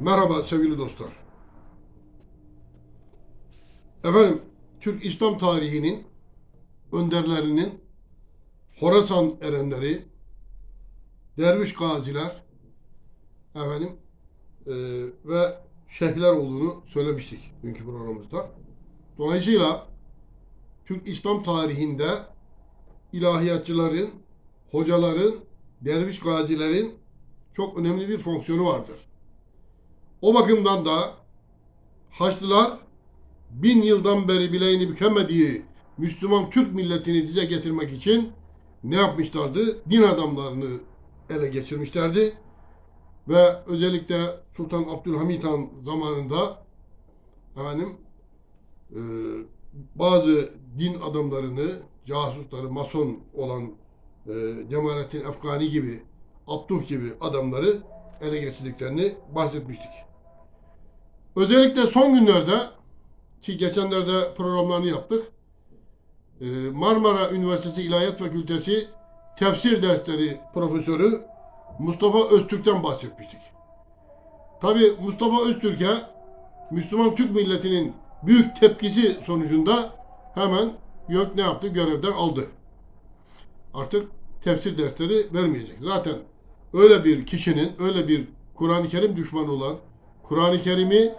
Merhaba sevgili dostlar. Efendim, Türk İslam tarihinin önderlerinin Horasan erenleri, derviş gaziler, efendim e, ve şeyhler olduğunu söylemiştik dünkü programımızda. Dolayısıyla Türk İslam tarihinde ilahiyatçıların, hocaların, derviş gazilerin çok önemli bir fonksiyonu vardır. O bakımdan da Haçlılar bin yıldan beri bileğini bükemediği Müslüman Türk milletini dize getirmek için ne yapmışlardı? Din adamlarını ele geçirmişlerdi. Ve özellikle Sultan Abdülhamit Han zamanında efendim e, bazı din adamlarını, casusları, mason olan e, Cemalettin Efgani gibi, Abduh gibi adamları ele geçirdiklerini bahsetmiştik. Özellikle son günlerde ki geçenlerde programlarını yaptık. e, Marmara Üniversitesi İlahiyat Fakültesi tefsir dersleri profesörü Mustafa Öztürk'ten bahsetmiştik. Tabi Mustafa Öztürk'e Müslüman Türk milletinin büyük tepkisi sonucunda hemen YÖK ne yaptı? Görevden aldı. Artık tefsir dersleri vermeyecek. Zaten öyle bir kişinin, öyle bir Kur'an-ı Kerim düşmanı olan, Kur'an-ı Kerim'i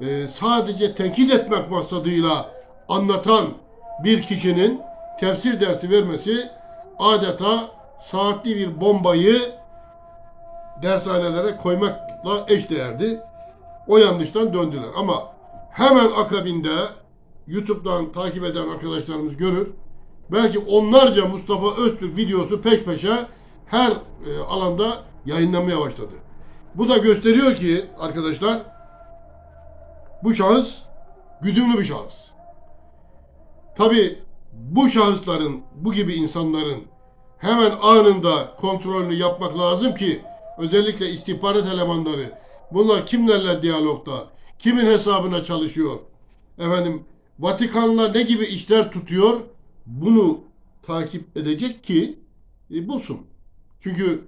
e, sadece tenkit etmek maksadıyla anlatan bir kişinin tefsir dersi vermesi adeta saatli bir bombayı dershanelere koymakla eşdeğerdi. O yanlıştan döndüler. Ama hemen akabinde YouTube'dan takip eden arkadaşlarımız görür. Belki onlarca Mustafa Öztürk videosu peş peşe her e, alanda yayınlanmaya başladı. Bu da gösteriyor ki arkadaşlar bu şahıs güdümlü bir şahıs. Tabi bu şahısların, bu gibi insanların hemen anında kontrolünü yapmak lazım ki özellikle istihbarat elemanları bunlar kimlerle diyalogda, kimin hesabına çalışıyor, efendim Vatikan'la ne gibi işler tutuyor bunu takip edecek ki e, bulsun. Çünkü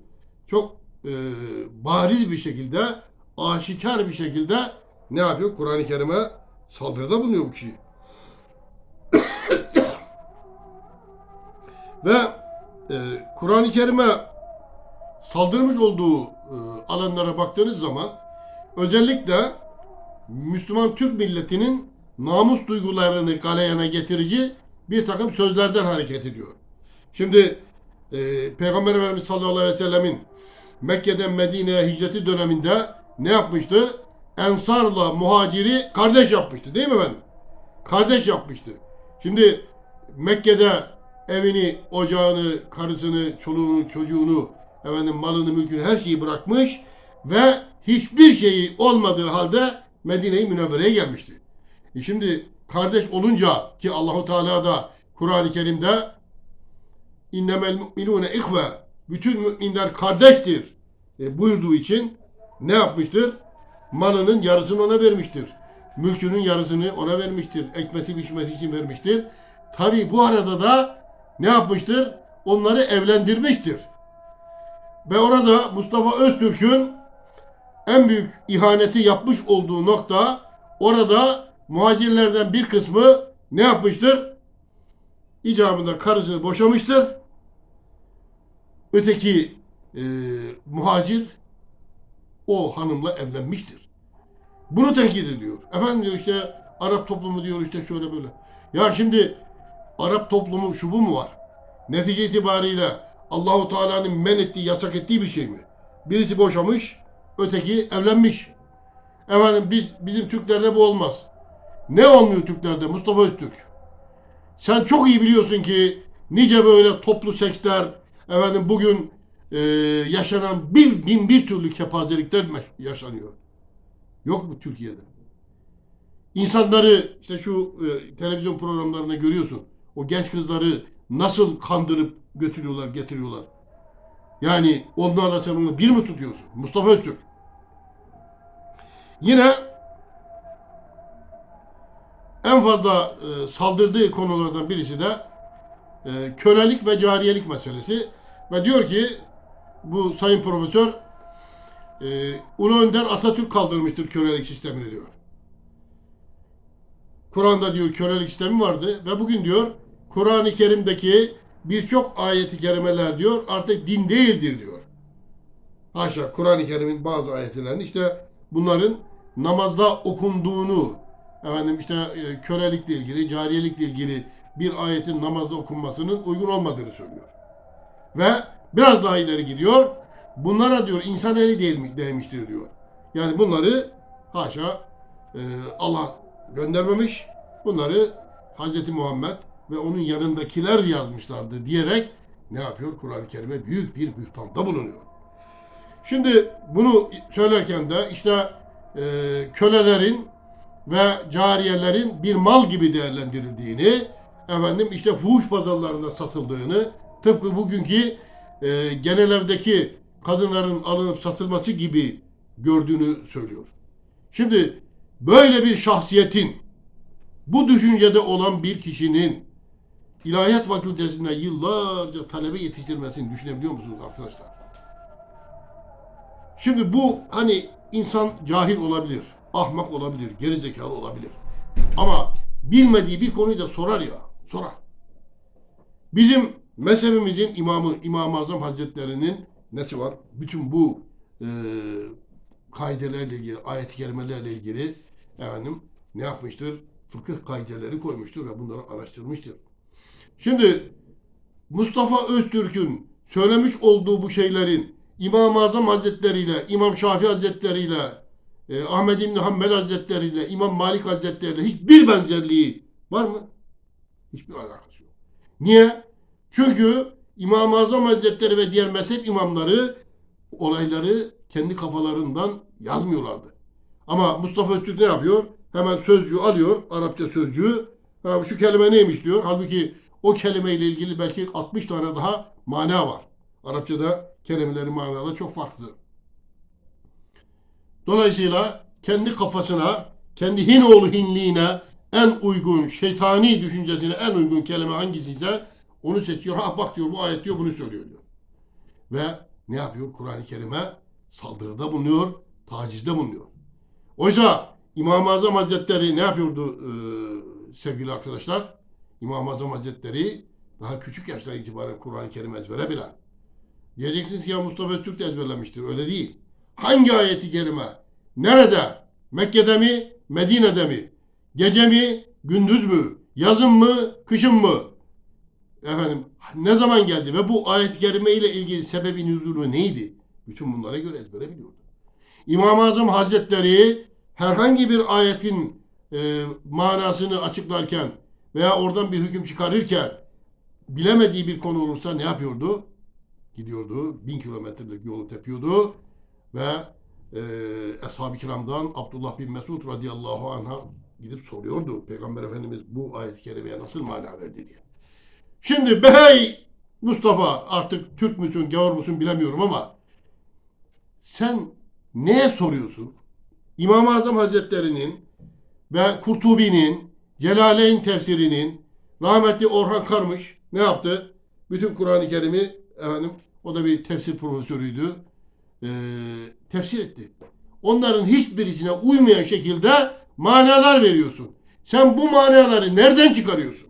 çok e, bariz bir şekilde, aşikar bir şekilde ne yapıyor? Kur'an-ı Kerim'e saldırıda bulunuyor bu kişi. Ve e, Kur'an-ı Kerim'e saldırmış olduğu e, alanlara baktığınız zaman özellikle Müslüman Türk milletinin namus duygularını galeyana getirici bir takım sözlerden hareket ediyor. Şimdi e, Peygamber Efendimiz sallallahu aleyhi ve sellemin Mekke'den Medine'ye hicreti döneminde ne yapmıştı? Ensarla muhaciri kardeş yapmıştı değil mi efendim? Kardeş yapmıştı. Şimdi Mekke'de evini, ocağını, karısını, çoluğunu, çocuğunu, efendim malını, mülkünü her şeyi bırakmış ve hiçbir şeyi olmadığı halde Medine-i Münevvere'ye gelmişti. E şimdi kardeş olunca ki Allahu Teala da Kur'an-ı Kerim'de innemel mu'minune ihve bütün müminler kardeştir e, buyurduğu için ne yapmıştır? Malının yarısını ona vermiştir. Mülkünün yarısını ona vermiştir. Ekmesi biçmesi için vermiştir. Tabi bu arada da ne yapmıştır? Onları evlendirmiştir. Ve orada Mustafa Öztürk'ün en büyük ihaneti yapmış olduğu nokta orada muhacirlerden bir kısmı ne yapmıştır? İcabında karısını boşamıştır. Öteki e, muhacir o hanımla evlenmiştir. Bunu tenkit ediyor. Efendim diyor işte Arap toplumu diyor işte şöyle böyle. Ya şimdi Arap toplumu şu bu mu var? Netice itibariyle Allahu Teala'nın men ettiği, yasak ettiği bir şey mi? Birisi boşamış, öteki evlenmiş. Efendim biz bizim Türklerde bu olmaz. Ne olmuyor Türklerde Mustafa Öztürk? Sen çok iyi biliyorsun ki nice böyle toplu seksler, efendim bugün e, yaşanan bir bin bir türlü kepazelikler yaşanıyor. Yok mu Türkiye'de? İnsanları işte şu e, televizyon programlarında görüyorsun. O genç kızları nasıl kandırıp götürüyorlar, getiriyorlar. Yani onlarla sen onu bir mi tutuyorsun? Mustafa Öztürk. Yine en fazla e, saldırdığı konulardan birisi de e, kölelik ve cariyelik meselesi. Ve diyor ki bu sayın profesör e, Ulu Önder Atatürk kaldırmıştır kölelik sistemini diyor. Kur'an'da diyor kölelik sistemi vardı ve bugün diyor Kur'an-ı Kerim'deki birçok ayeti kerimeler diyor artık din değildir diyor. Haşa Kur'an-ı Kerim'in bazı ayetlerini işte bunların namazda okunduğunu efendim işte e, kölelikle ilgili, cariyelikle ilgili bir ayetin namazda okunmasının uygun olmadığını söylüyor. Ve biraz daha ileri gidiyor. Bunlara diyor insan eli değilmiş, değmiştir diyor. Yani bunları haşa e, Allah göndermemiş. Bunları Hz. Muhammed ve onun yanındakiler yazmışlardı diyerek ne yapıyor? Kur'an-ı Kerim'e büyük bir bühtanda bulunuyor. Şimdi bunu söylerken de işte e, kölelerin ve cariyelerin bir mal gibi değerlendirildiğini, efendim işte fuhuş pazarlarında satıldığını, tıpkı bugünkü e, genel evdeki kadınların alınıp satılması gibi gördüğünü söylüyor. Şimdi böyle bir şahsiyetin, bu düşüncede olan bir kişinin ilahiyat fakültesinde yıllarca talebe yetiştirmesini düşünebiliyor musunuz arkadaşlar? Şimdi bu hani insan cahil olabilir, ahmak olabilir, gerizekalı olabilir. Ama bilmediği bir konuyu da sorar ya, sorar. Bizim mezhebimizin imamı İmam-ı Azam Hazretleri'nin nesi var? Bütün bu e, kaidelerle ilgili, ayet-i kerimelerle ilgili efendim ne yapmıştır? Fıkıh kaideleri koymuştur ve bunları araştırmıştır. Şimdi Mustafa Öztürk'ün söylemiş olduğu bu şeylerin İmam-ı Azam Hazretleri ile, İmam Şafii Hazretleri ile, e, Ahmed İbni Hanbel Hazretleri ile, İmam Malik Hazretleri ile hiçbir benzerliği var mı? Hiçbir alakası yok. Niye? Çünkü İmam-ı Azam Hazretleri ve diğer mezhep imamları olayları kendi kafalarından yazmıyorlardı. Ama Mustafa Öztürk ne yapıyor? Hemen sözcüğü alıyor, Arapça sözcüğü. Şu kelime neymiş diyor. Halbuki o kelimeyle ilgili belki 60 tane daha mana var. Arapçada kelimelerin manaları çok farklı. Dolayısıyla kendi kafasına, kendi Hinoğlu Hinliğine en uygun, şeytani düşüncesine en uygun kelime hangisiyse onu seçiyor. Ha bak diyor bu ayet diyor bunu söylüyor diyor. Ve ne yapıyor? Kur'an-ı Kerim'e saldırıda bulunuyor, tacizde bulunuyor. Oysa İmam-ı Azam Hazretleri ne yapıyordu e, sevgili arkadaşlar? İmam-ı Azam Hazretleri daha küçük yaştan itibaren Kur'an-ı Kerim ezbere bilen. Diyeceksiniz ki ya Mustafa Öztürk de ezberlemiştir. Öyle değil. Hangi ayeti kerime? Nerede? Mekke'de mi? Medine'de mi? Gece mi? Gündüz mü? Yazın mı? Kışın mı? Efendim ne zaman geldi ve bu ayet-i ile ilgili sebebi nüzulü neydi? Bütün bunlara göre ezbere biliyordu. İmam-ı Azam Hazretleri herhangi bir ayetin e, manasını açıklarken veya oradan bir hüküm çıkarırken bilemediği bir konu olursa ne yapıyordu? Gidiyordu, bin kilometrelik yolu tepiyordu ve e, Ashab-ı Kiram'dan Abdullah bin Mesud radıyallahu anh'a gidip soruyordu. Peygamber Efendimiz bu ayet-i kerimeye nasıl mana verdi diye. Şimdi behey Mustafa artık Türk müsün, gavur musun bilemiyorum ama sen neye soruyorsun? İmam-ı Azam Hazretleri'nin ve Kurtubi'nin, Celaleyn tefsirinin, rahmetli Orhan Karmış ne yaptı? Bütün Kur'an-ı Kerim'i efendim o da bir tefsir profesörüydü. Ee, tefsir etti. Onların hiçbirisine uymayan şekilde manalar veriyorsun. Sen bu manaları nereden çıkarıyorsun?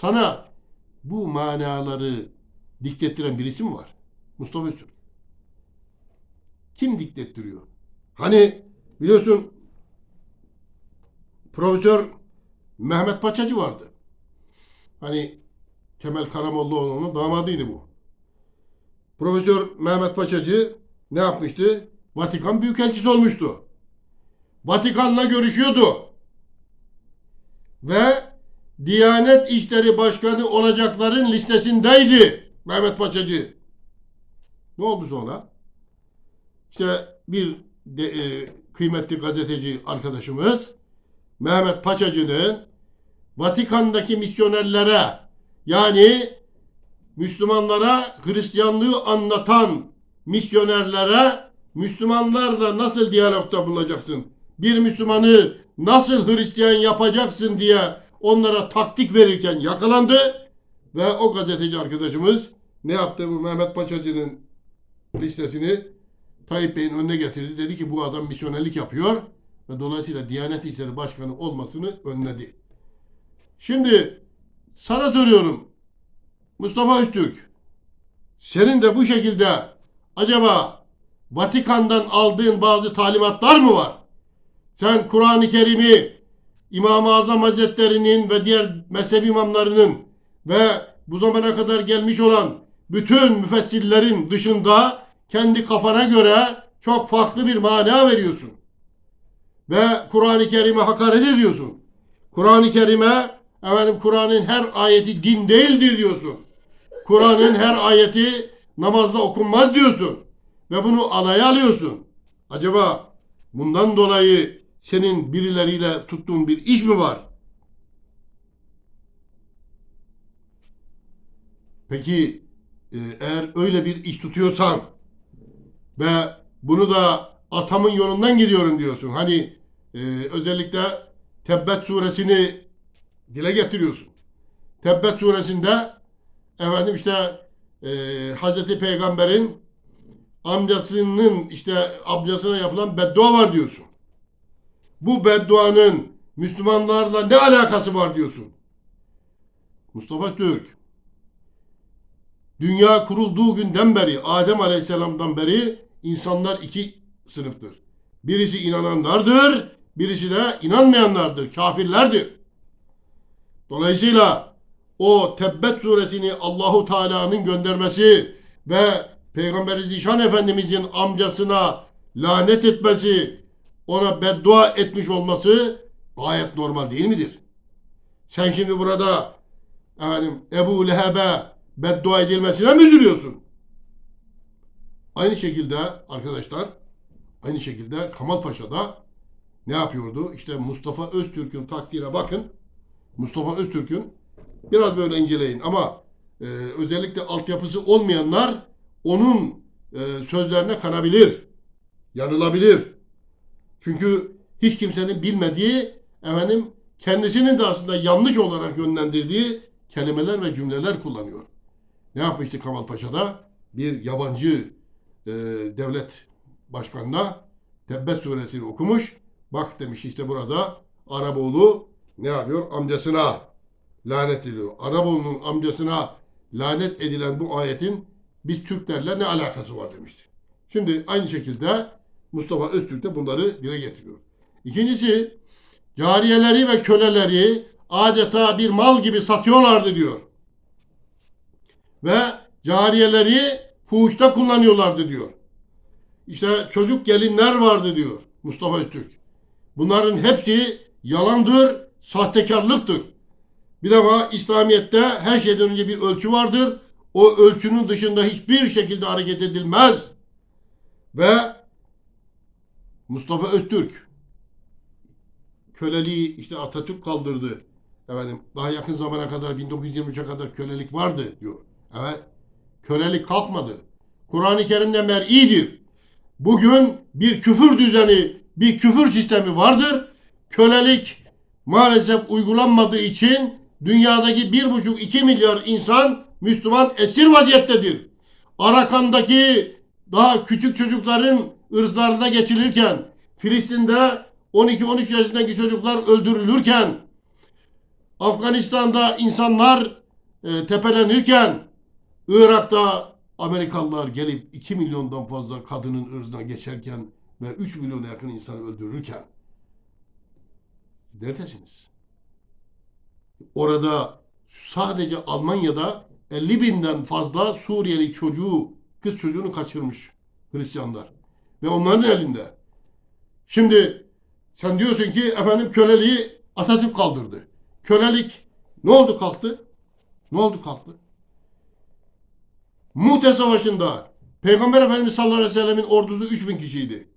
Sana bu manaları diklettiren birisi mi var? Mustafa Öztürk. Kim diklettiriyor? Hani biliyorsun Profesör Mehmet Paçacı vardı. Hani Kemal Karamollaoğlu'nun damadıydı bu. Profesör Mehmet Paçacı ne yapmıştı? Vatikan Büyükelçisi olmuştu. Vatikan'la görüşüyordu. Ve Diyanet İşleri Başkanı olacakların listesindeydi Mehmet Paçacı. Ne oldu sonra? İşte bir de, e, kıymetli gazeteci arkadaşımız Mehmet Paçacı'nın Vatikan'daki misyonerlere yani Müslümanlara Hristiyanlığı anlatan misyonerlere Müslümanlarla nasıl diyalogda bulunacaksın? Bir Müslümanı nasıl Hristiyan yapacaksın diye onlara taktik verirken yakalandı ve o gazeteci arkadaşımız ne yaptı bu Mehmet Paçacı'nın listesini Tayyip Bey'in önüne getirdi. Dedi ki bu adam misyonerlik yapıyor ve dolayısıyla Diyanet İşleri Başkanı olmasını önledi. Şimdi sana soruyorum Mustafa Öztürk senin de bu şekilde acaba Vatikan'dan aldığın bazı talimatlar mı var? Sen Kur'an-ı Kerim'i İmam-ı Azam Hazretleri'nin ve diğer mezhep imamlarının ve bu zamana kadar gelmiş olan bütün müfessirlerin dışında kendi kafana göre çok farklı bir mana veriyorsun. Ve Kur'an-ı Kerim'e hakaret ediyorsun. Kur'an-ı Kerim'e efendim Kur'an'ın her ayeti din değildir diyorsun. Kur'an'ın her ayeti namazda okunmaz diyorsun. Ve bunu alaya alıyorsun. Acaba bundan dolayı senin birileriyle tuttuğun bir iş mi var? Peki e, eğer öyle bir iş tutuyorsan ve bunu da atamın yolundan gidiyorum diyorsun. Hani e, özellikle Tebbet suresini dile getiriyorsun. Tebbet suresinde efendim işte e, Hazreti Peygamber'in amcasının işte amcasına yapılan beddua var diyorsun. Bu bedduanın Müslümanlarla ne alakası var diyorsun. Mustafa Türk Dünya kurulduğu günden beri, Adem Aleyhisselam'dan beri insanlar iki sınıftır. Birisi inananlardır, birisi de inanmayanlardır, kafirlerdir. Dolayısıyla o Tebbet suresini Allahu Teala'nın göndermesi ve Peygamber Zişan Efendimizin amcasına lanet etmesi, ona beddua etmiş olması gayet normal değil midir? Sen şimdi burada efendim Ebu Leheb'e beddua edilmesine mi üzülüyorsun? Aynı şekilde arkadaşlar aynı şekilde Kamal Paşa da ne yapıyordu? İşte Mustafa Öztürk'ün takdire bakın. Mustafa Öztürk'ün biraz böyle inceleyin ama e, özellikle altyapısı olmayanlar onun e, sözlerine kanabilir. Yanılabilir. Çünkü hiç kimsenin bilmediği efendim kendisinin de aslında yanlış olarak yönlendirdiği kelimeler ve cümleler kullanıyor. Ne yapmıştı Kamal Paşa'da? Bir yabancı e, devlet başkanına Tebbet suresini okumuş. Bak demiş işte burada Araboğlu ne yapıyor? Amcasına lanet ediyor. Araboğlu'nun amcasına lanet edilen bu ayetin biz Türklerle ne alakası var demişti. Şimdi aynı şekilde Mustafa Öztürk de bunları dile getiriyor. İkincisi cariyeleri ve köleleri adeta bir mal gibi satıyorlardı diyor. Ve cariyeleri fuhuşta kullanıyorlardı diyor. İşte çocuk gelinler vardı diyor Mustafa Öztürk. Bunların hepsi yalandır, sahtekarlıktır. Bir defa İslamiyet'te her şeyden önce bir ölçü vardır. O ölçünün dışında hiçbir şekilde hareket edilmez. Ve Mustafa Öztürk köleliği işte Atatürk kaldırdı. Efendim daha yakın zamana kadar 1923'e kadar kölelik vardı diyor. Evet. Kölelik kalkmadı. Kur'an-ı Kerim'de mer'idir. Bugün bir küfür düzeni, bir küfür sistemi vardır. Kölelik maalesef uygulanmadığı için dünyadaki bir buçuk iki milyar insan Müslüman esir vaziyettedir. Arakan'daki daha küçük çocukların ırzlarına geçilirken, Filistin'de 12-13 yaşındaki çocuklar öldürülürken, Afganistan'da insanlar e, tepelenirken, Irak'ta Amerikalılar gelip 2 milyondan fazla kadının ırzına geçerken ve 3 milyona yakın insanı öldürürken neredesiniz? Orada sadece Almanya'da 50 binden fazla Suriyeli çocuğu, kız çocuğunu kaçırmış Hristiyanlar. Ve onların elinde. Şimdi sen diyorsun ki efendim köleliği Atatürk kaldırdı. Kölelik ne oldu kalktı? Ne oldu kalktı? Muhte Savaşı'nda Peygamber Efendimiz sallallahu aleyhi ve sellemin ordusu 3000 kişiydi.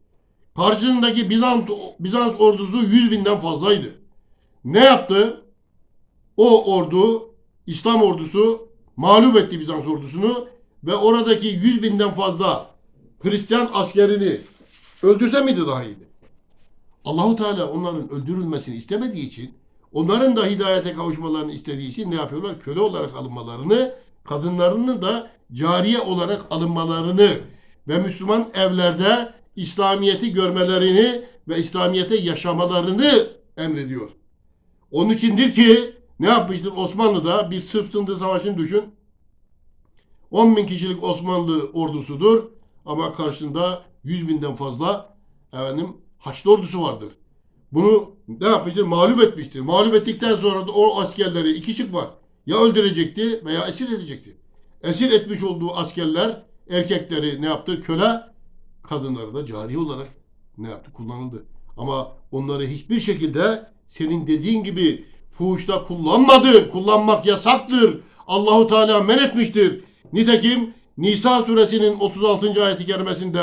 Karşısındaki Bizans, Bizans ordusu 100 binden fazlaydı. Ne yaptı? O ordu, İslam ordusu mağlup etti Bizans ordusunu ve oradaki 100 binden fazla Hristiyan askerini öldürse miydi daha iyiydi? Allahu Teala onların öldürülmesini istemediği için onların da hidayete kavuşmalarını istediği için ne yapıyorlar? Köle olarak alınmalarını, kadınlarının da cariye olarak alınmalarını ve Müslüman evlerde İslamiyet'i görmelerini ve İslamiyet'e yaşamalarını emrediyor. Onun içindir ki ne yapmıştır Osmanlı'da bir Sırp Sındı Savaşı'nı düşün. 10 bin kişilik Osmanlı ordusudur ama karşısında 100 binden fazla efendim Haçlı ordusu vardır. Bunu ne yapmıştır? Mağlup etmiştir. Mağlup ettikten sonra da o askerleri iki şık var. Ya öldürecekti veya esir edecekti. Esir etmiş olduğu askerler erkekleri ne yaptı? Köle, kadınları da cari olarak ne yaptı? Kullanıldı. Ama onları hiçbir şekilde senin dediğin gibi fuhuşta kullanmadı. Kullanmak yasaktır. Allahu Teala men etmiştir. Nitekim Nisa suresinin 36. ayeti kerimesinde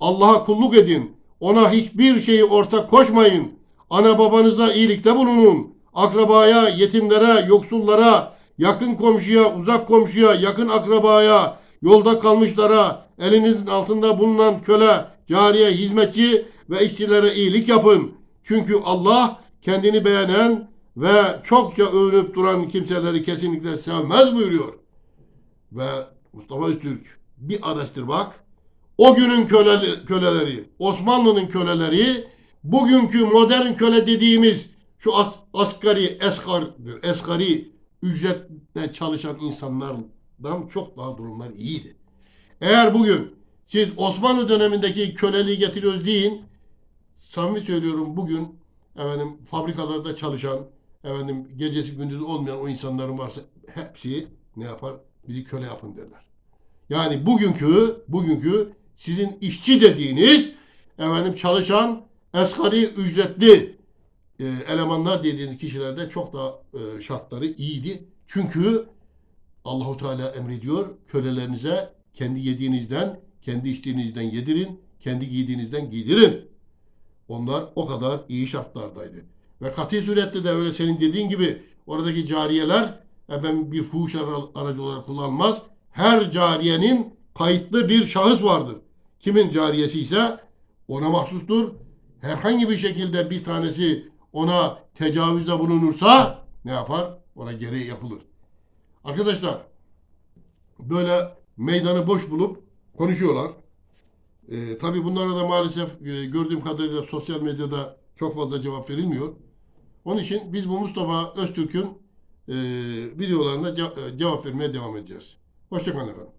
Allah'a kulluk edin. Ona hiçbir şeyi ortak koşmayın. Ana babanıza iyilikte bulunun. Akrabaya, yetimlere, yoksullara, yakın komşuya, uzak komşuya, yakın akrabaya, yolda kalmışlara, elinizin altında bulunan köle, cariye, hizmetçi ve işçilere iyilik yapın. Çünkü Allah kendini beğenen ve çokça övünüp duran kimseleri kesinlikle sevmez buyuruyor. Ve Mustafa Öztürk bir araştır bak. O günün köle, köleleri, Osmanlı'nın köleleri, bugünkü modern köle dediğimiz şu as, asgari, eskardır, esgari ücretle çalışan insanlardan çok daha durumlar iyiydi. Eğer bugün siz Osmanlı dönemindeki köleliği getiriyoruz deyin, samimi söylüyorum bugün efendim fabrikalarda çalışan, efendim gecesi gündüzü olmayan o insanların varsa hepsi ne yapar? Bizi köle yapın derler. Yani bugünkü bugünkü sizin işçi dediğiniz efendim çalışan asgari ücretli e, elemanlar dediğiniz kişilerde çok daha e, şartları iyiydi. Çünkü Allahu Teala emrediyor kölelerinize kendi yediğinizden, kendi içtiğinizden yedirin, kendi giydiğinizden giydirin. Onlar o kadar iyi şartlardaydı. Ve kat'i surette de öyle senin dediğin gibi oradaki cariyeler efendim bir fuhuş ara- aracı olarak kullanılmaz. Her cariyenin kayıtlı bir şahıs vardır. Kimin cariyesi ise ona mahsustur. Herhangi bir şekilde bir tanesi ona tecavüzde bulunursa ne yapar? Ona gereği yapılır. Arkadaşlar böyle meydanı boş bulup konuşuyorlar. Ee, tabii bunlara da maalesef e, gördüğüm kadarıyla sosyal medyada çok fazla cevap verilmiyor. Onun için biz bu Mustafa Öztürk'ün e, videolarına ce- cevap vermeye devam edeceğiz. Hoşçakalın efendim.